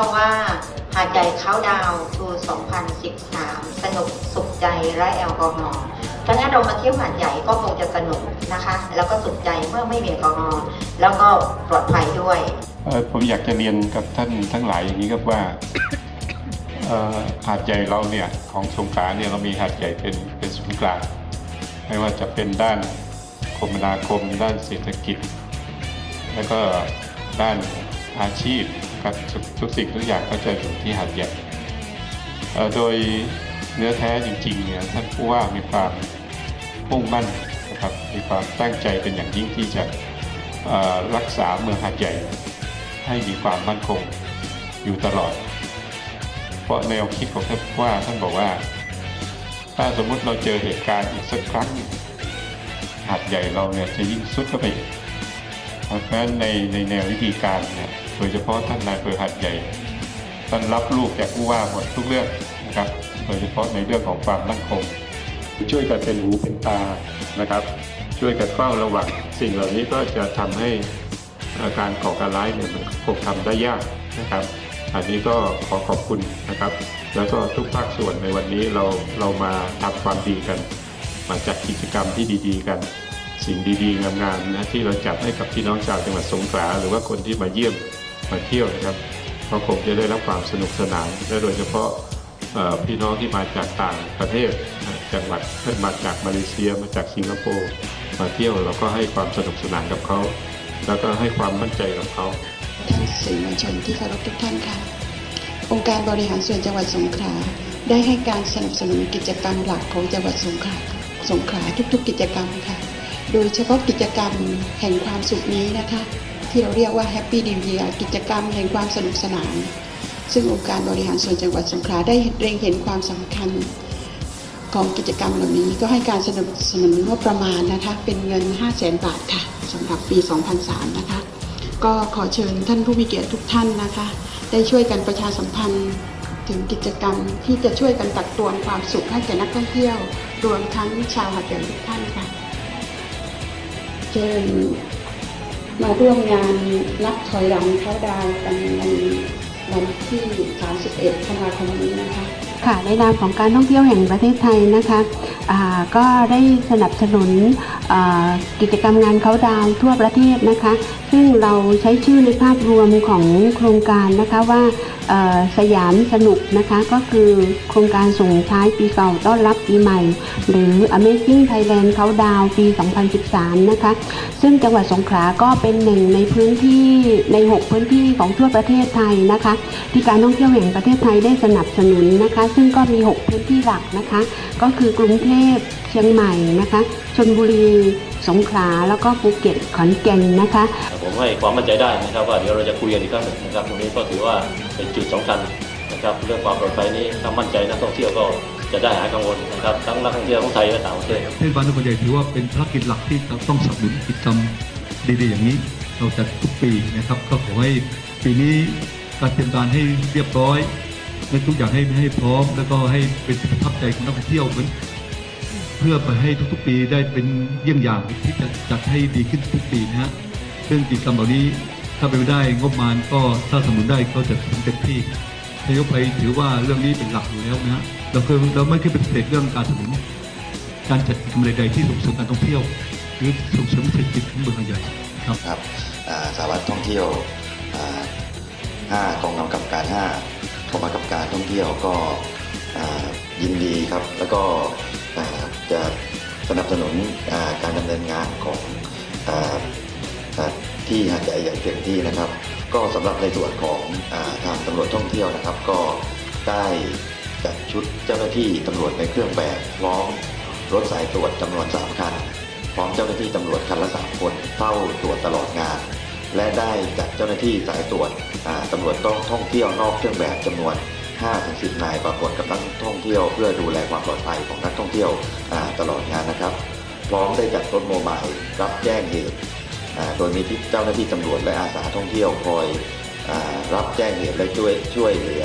ช้คำว่าหาดใหญ่เข้าดาวทู2013 สนุกสุขใจไร้แอลกอฮอล์ถ้างั้นเรามาเที่ยวหาดใหญ่ก็คงจะสนุกนะคะ แล้วก็สุขใจเมื่อไม่มีแอลกอฮอล์แล้วก็ปลอดภัยด้วยผมอยากจะเรียนกับท่านทั้งหลายอย่างนี้ครับว่าหาดใหญ่เราเนี่ยของสงขลาเนี่ยเรามีหาดใหญ่เป็นเป็นศูนย์กลางไม่ว่าจะเป็นด้านคมนาคมด้านเศรษฐกิจ แล้วก็ด้านอาชีพ ครับทุกทุกสิ่งทุกอย่างก็จะอยู่ที่หาดใหญ่โดยเนื้อแท้จริงๆเนี่ยท่านผู้ว่ามีความมุ่งมั่นนะครับมีความตั้งใจเป็นอย่างยิ่งที่จะรักษาเมืองหาดใหญ่ ให้มีความมั่นคงอยู่ตลอด เพราะแนวคิดของท่านผู้ว่าท่านบอกว่า ถ้าสมมุติเราเจอเหตุการณ์อีกสักครั้งหนึ่งหาดใหญ่เราเนี่ยจะยิ่งสุดเข้าไปอีกเพราะฉะนั้นในในแนววิธีการเนี่ย โดยเฉพาะท่านนายอำเภอหาดใหญ่ท่านรับลูกจากผู้ว่าหมดทุกเรื่องนะครับ โดยเฉพาะในเรื่องของความมั่นคง ช่วยกันเป็นหูเป็นตานะครับ ช่วยกันเฝ้าระวังสิ่งเหล่านี้ก็จะทำให้อ่อการก่อการร้ายเนี่ยมันคงทำได้ยากนะครับ อันนี้ก็ขอขอบคุณนะครับ แล้วก็ทุกภาคส่วนในวันนี้เราเรามาทำความดีกัน มาจัดกิจกรรมที่ดีๆ กัน สิ่งดีๆงามๆนะที่เราจัดให้กับพี่น้องชาวจังหวัดสงขลาหรือว่าคนที่มาเยี่ยม มาเที่ยวนะครับก็คงจะได้รับความสนุกสนานและโดยเฉพาะพี่น้องที่มาจากต่างประเทศจังหวัดมาจากมาเลเซียมาจากสิงคโปร์มาเที่ยวเราก็ให้ความสนุกสนานกับเขา แล้วก็ให้ความมั่นใจกับเขาท่านสื่อมวลชนที่เคารพทุกท่านค่ะ องค์การบริหารส่วนจังหวัดสงขลาได้ให้การสนับสนุนกิจกรรมหลักของจังหวัดสงขลาสงขลาทุกๆ กิจกรรมค่ะ โดยเฉพาะกิจกรรมแห่งความสุขนี้นะคะ ที่เราเรียกว่า Happy New Year กิจกรรมแห่งความสนุกสนาน ซึ่งองค์การบริหารส่วนจังหวัดสงขลาได้เล็งเห็นความสำคัญของกิจกรรมเหล่านี้ก็ให้การสนับสนุนงบประมาณนะคะเป็นเงิน 5 0 0แสนบาทค่ะสำหรับปี 2003 นะคะ ก็ขอเชิญท่านผู้มีเกียรติทุกท่านนะคะ ได้ช่วยกันประชาสัมพันธ์ถึงกิจกรรมที่จะช่วยกันตักตวงความสุขให้แก่นักท่องเที่ยว รวมทั้งชาวหาดใหญ่ทุกท่านค่ะเชิญ มาร่วมงานนับถอยหลังเข้าดาวกันในวันที่ 31ธันวาคมนี้นะคะค่ะในนามของการท่องเที่ยวแห่งประเทศไทยนะคะก็ได้สนับสนุนกิจกรรมงานเขาดาวทั่วประเทศนะคะ ซึ่งเราใช้ชื่อในภาพรวมของโครงการนะคะว่าสยามสนุกนะคะก็คือโครงการส่งท้ายปีเก่าต้อนรับปีใหม่ หรือ Amazing Thailand เขาดาวปี 2013 นะคะ ซึ่งจังหวัดสงขลาก็เป็นหนึ่งในพื้นที่ใน 6 พื้นที่ของทั่วประเทศไทยนะคะ ที่การท่องเที่ยวแห่งประเทศไทยได้สนับสนุนนะคะ ซึ่งก็มี 6 พื้นที่หลักนะคะ ก็คือกรุงเทพ เชียงใหม่นะคะชนบุรีสงขลาแล้วก็ภูเก็ตขอนแก่นนะคะ ผมให้ความมั่นใจได้นะครับว่าเดี๋ยวเราจะคุยกันอีกครั้งหนึ่งนะครับตรงนี้ก็ถือว่าเป็นจุดสำคัญนะครับเรื่องความปลอดภัยนี้ถ้ามั่นใจนักท่องเที่ยวก็จะได้หายกังวลนะครับทั้งนักท่องเที่ยวของไทยและต่างประเทศเทศบาลนครใหญ่ถือว่าเป็นภารกิจหลักที่เราต้องสนับสนุนกิจกรรมดีๆอย่างนี้ เราจัดทุกปีนะครับ ก็ขอให้ปีนี้การเตรียมการให้เรียบร้อยและทุกอย่างให้ให้พร้อม แล้วก็ให้เป็นที่ประทับใจของนักท่องเที่ยวเหมือน เพื่อไปให้ทุกๆปีได้เป็นเยี่ยงอย่างที่จะจัดให้ดีขึ้นทุกปีนะฮะซึ่งกิจกรรมเหล่านี้ถ้าเป็นไปได้งบประมาณก็ถ้าสนุนได้ก็จะทำเต็มที่นายกไปถือว่าเรื่องนี้เป็นหลักอยู่แล้วนะฮะเราเคยเราไม่เคยปฏิเสธเรื่องการสนุนการจัดกิจกรรมใดๆที่ส่งเสริมการท่องเที่ยว หรือส่งเสริมเศรษฐกิจของเมืองใหญ่ครับครับอ่าสารวัตรท่องเที่ยวอ่าห้ากองกำกับการห้ากองกำกับการท่องเที่ยวก็อ่ายินดีครับ แล้วก็อ่า จะสนับสนุนการดำเนินงานของอที่หาดใหญ่อย่างเต็มที่นะครับ ก็สำหรับในส่วนของอทางตำรวจท่องเที่ยวนะครับ ก็ได้จัดชุดเจ้าหน้าที่ตำรวจในเครื่องแบบพร้อมรถสายตรวจจำนวน3คันพร้อมเจ้าหน้าที่ตำรวจคันละสามคนเฝ้าตรวจตลอดงาน และได้จัดเจ้าหน้าที่สายตรวจอ่าตำรวจต้องท่องเที่ยวนอกเครื่องแบบจำนวน 5-10 นายปรากฏกับนัก องเที่ยว เพื่อดูแลความปลอดภัยของนักท่องเที่ยวตลอดงานนะครับ พร้อมได้จัดรถโมบายรับแจ้งเหตุโดยมีที่เจ้าหน้าที่ตำรวจและอาสาท่องเที่ยวคอยอรับแจ้งเหตุและช่วยช่วยเหลือ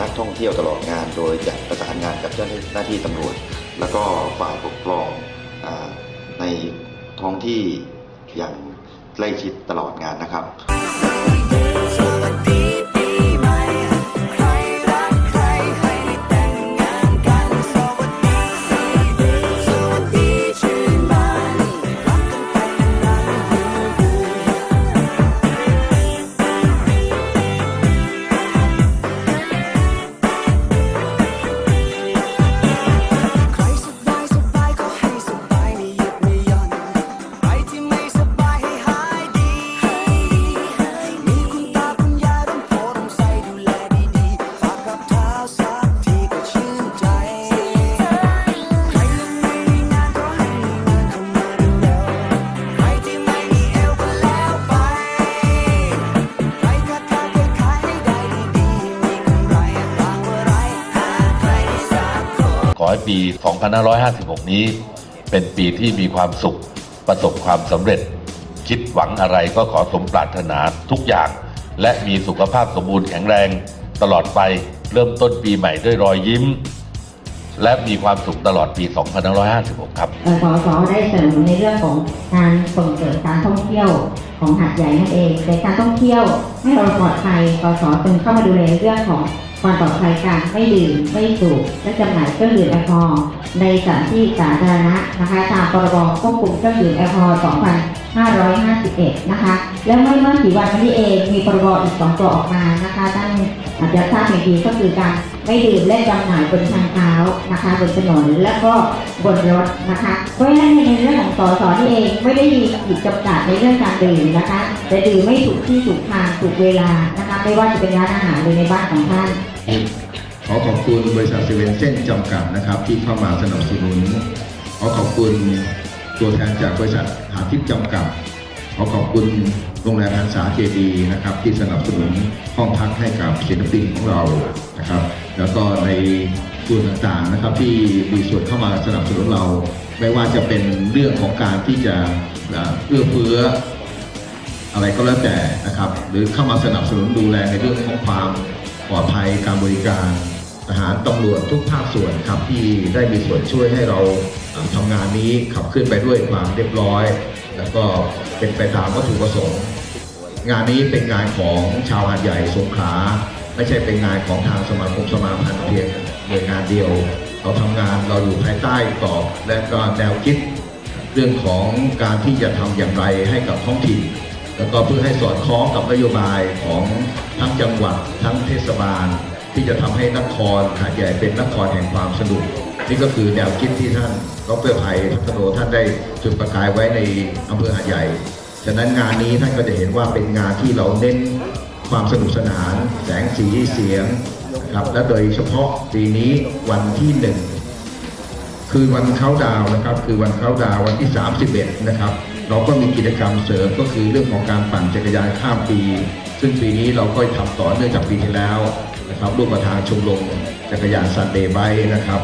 นักท่องเที่ยวตลอดงาน โดยจะประสานงานกับเจ้าหน้าที่ตำรวจ แล้วก็ฝ่ายปกครองอในท้องที่อย่างใกล้ชิดตลอดงานนะครับ ให้ปี 2556 นี้ เป็นปีที่มีความสุข ประสบความสำเร็จ คิดหวังอะไรก็ขอสมปรารถนาทุกอย่าง และมีสุขภาพสมบูรณ์แข็งแรง ตลอดไปเริ่มต้นปีใหม่ด้วยรอยยิ้ม และมีความสุขตลอดปี 2556 ครับ สสได้เสริมในเรื่องของการส่งเสริมการท่องเที่ยวของหาดใหญ่นั่นเองในการท่องเที่ยวให้เราปลอดภัยสสจึงเข้ามาดูแลเรื่องของความปลอดภัยการไม่ดื่มไม่สูบและจำหน่ายเครื่องดื่มแอลกอฮอล์ในสถานที่สาธารณะนะคะตามพรบควบคุมเครื่องดื่มแอลกอฮอล์ 2551 นะคะ แล้วเมื่อเมื่อกี่วันมานี้เองมีพรบอีกสองตัวออกมานะคะท่านอาจจะทราบอย่างดีก็คือการไม่ดื่มและจำหน่ายบนทางเท้านะคะบนถนนและก็บนรถนะคะเพราะฉะนั้นในเรื่องของสสนี่เองไม่ได้มีขีดจำกัดในเรื่องการดื่มนะคะแต่ดื่มไม่ถูกที่ถูกทางถูกเวลานะคะ ไม่ว่าจะเป็นร้านอาหารหรือในบ้านของท่าน ขอขอบคุณบริษัทเซเว่นเส้นจำกัดนะครับ ที่เข้ามาสนับสนุน ขอขอบคุณตัวแทนจากบริษัทหาทิพย์จำกัด ขอขอบคุณโรงแรมอันสาเจดีนะครับ ที่สนับสนุนห้องพักให้กับศิลปินของเรานะครับ แล้วก็ในส่วนต่างๆนะครับที่มีส่วนเข้ามาสนับสนุนเรา ไม่ว่าจะเป็นเรื่องของการที่จะเอื้อเฟื้อ อะไรก็แล้วแต่นะครับ หรือเข้ามาสนับสนุนดูแลในเรื่องของความปลอดภัยการบริการทหารตำรวจทุกภาคส่วนครับที่ได้มีส่วนช่วยให้เราอ่าทำงานนี้ขับเคลื่อนไปด้วยความเรียบร้อย แล้วก็เป็นไปตามวัตถุประสงค์งานนี้เป็นงานของชาวหาดใหญ่สงขลาไม่ใช่เป็นงานของทางสมาคมสมาพันธ์เพียงหน่วยงานเดียว เราทำงานเราอยู่ภายใต้กรอบและก็แนวคิด เรื่องของการที่จะทำอย่างไรให้กับท้องถิ่น แล้วก็เพื่อให้สอดคล้องกับนโยบายของทั้งจังหวัดทั้งเทศบาล ที่จะทำให้นครหาดใหญ่เป็นนครแห่งความสนุกนี่ก็คือแนวคิดที่ท่านดรไผ่พัฒโนท่านได้จุดประกายไว้ในอำเภอหาดใหญ่ ฉะนั้นงานนี้ท่านก็จะเห็นว่าเป็นงานที่เราเน้นความสนุกสนาน แสงสีเสียงนะครับ และโดยเฉพาะปีนี้วันที่หนึ่งคือวันเข้าดาวนะครับ คือวันเข้าดาววันที่ 31 นะครับ เราก็มีกิจกรรมเสริมก็คือเรื่องของการปั่นจักรยานข้ามปี ซึ่งปีนี้เราก็ทำต่อเนื่องจากปีที่แล้วนะครับร่วมกับทางชมรมจักรยานซันเดย์ไบนะครับ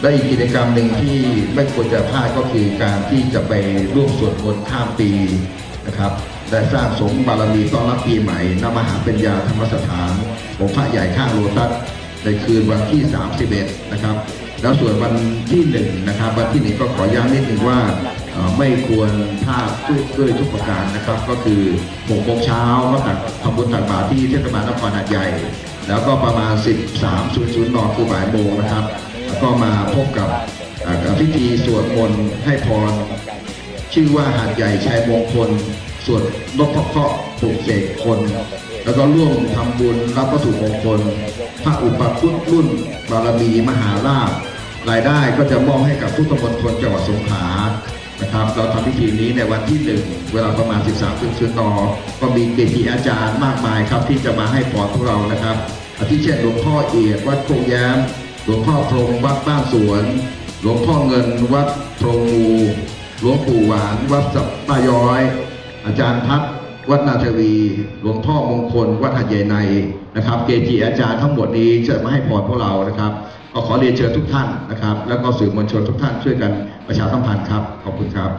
และอีกกิจกรรมหนึ่งที่ไม่ควรจะพลาดก็คือการที่จะไปร่วมสวดมนต์ข้ามปีนะครับและสร้างสมบารมีต้อนรับปีใหม่ณมหาปัญญาธรรมสถานของพระใหญ่ข้างโลตัสในคืนวันที่ 31 นะครับ แล้วส่วนวันที่หนึ่งนะครับ วันที่หนึ่งก็ขอย้ำนิดหนึ่งว่าเอ่อ ไม่ควรพลาดด้วยทุกประการนะครับ ก็คือ6โมงเช้าก็ตักทำบุญตักบาตรที่เทศบาลนครหาดใหญ่ แล้วก็ประมาณ 13.00นคือบ่ายโมงนะครับแล้วก็มาพบกับพิธีสวดมนต์ให้พร ชื่อว่าหาดใหญ่ชัยมงคลสวดนพเคราะห์ปลุกเสกคน แล้วก็ร่วมทำบุญรับวัตถุมงคล พระอุปคุตรุ่นบารมีมหาลาภรายได้ก็จะมอบให้กับทุกตำบลคนจังหวัดสงขลา นะครับเราทำพิธีนี้ในวันที่หนึ่งเวลาประมาณ 13 0 0นก็มีเกจิอาจารย์มากมายครับ ที่จะมาให้พรพวกเรานะครับอาทิเช่นหลวงพ่อเอียดวัดโคงแย้มหลวงพ่อพรหมวัดบ้านสวน หลวงพ่อเงินวัดพรงงูหลวงปู่หวานวัดสับป้าย้อย อาจารย์พัฒวัดนาทวี หลวงพ่อมงคล วัดหัดใหญ่ในนะครับ เกจิอาจารย์ทั้งหมดนี้จะมาให้พรพวกเรานะครับ ก็ขอเรียนเชิญทุกท่านนะครับ แล้วก็สื่อมวลชนทุกท่านช่วยกันประชาสัมพันธ์ครับ ขอบคุณครับ